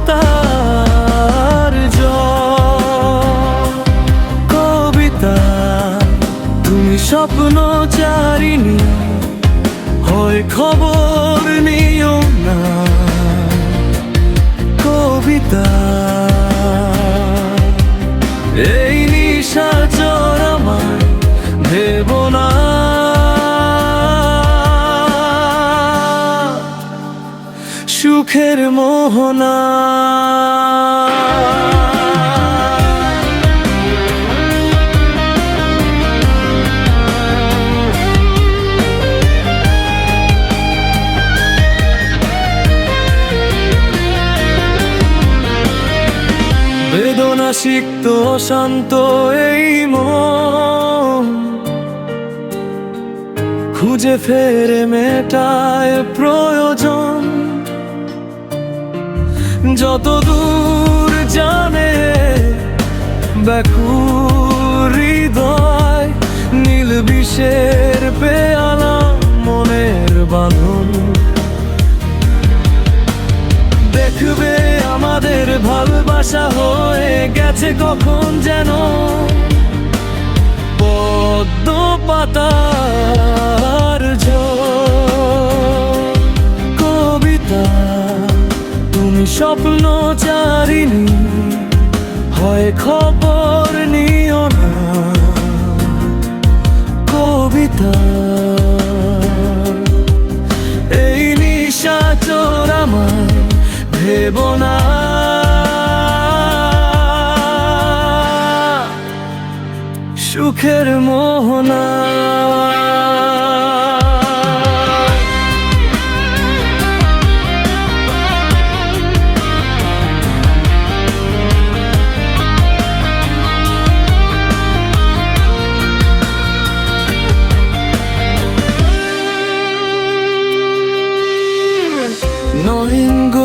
পাতার কবিতা তুমি স্বপ্ন চারিনি হয় খবর সুখের মোহনা। বেদনা সিক্ত শান্ত এই খুঁজে ফেরে মেটায় প্রয়োজন। যত দূর জানে ব্যাকুর হৃদয়, নীল বিষের পেয়ালা মনের বাঁধন। দেখবে আমাদের ভালোবাসা হয়ে গেছে কখন যেন। পদ্ম পাতার স্বপ্ন চারিনি হয় খবর নিও না। কবিতা এই নিশাচর আমায় ভেব না। সুখের মোহনা।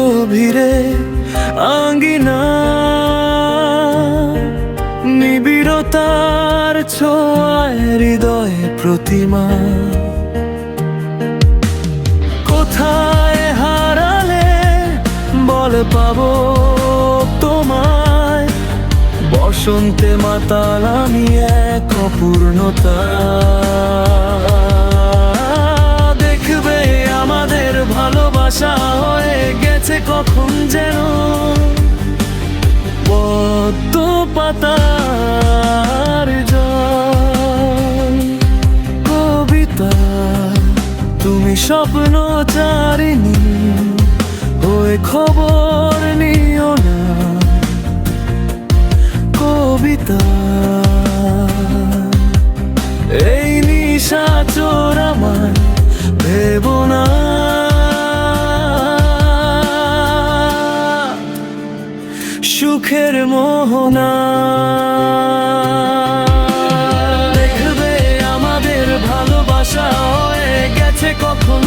গভীরে আঙ্গিনা, নিবিড়তার ছোঁয়ায় হৃদয়ে প্রতিমা। কোথায় হারালে বল পাবো তোমায়? বসন্তে মাতাল আমি এক অপূর্ণতা। ভালোবাসা হয়ে গেছে কখন যেন? পদ্ম পাতার কবিতা, তুমি স্বপ্ন চারিনি হয়ে খবর নিও না। কবিতা, এই নিশাচর আমার, ভেব সুখের মোহনা। দেখবে আমাদের ভালোবাসা হয়ে গেছে কখন?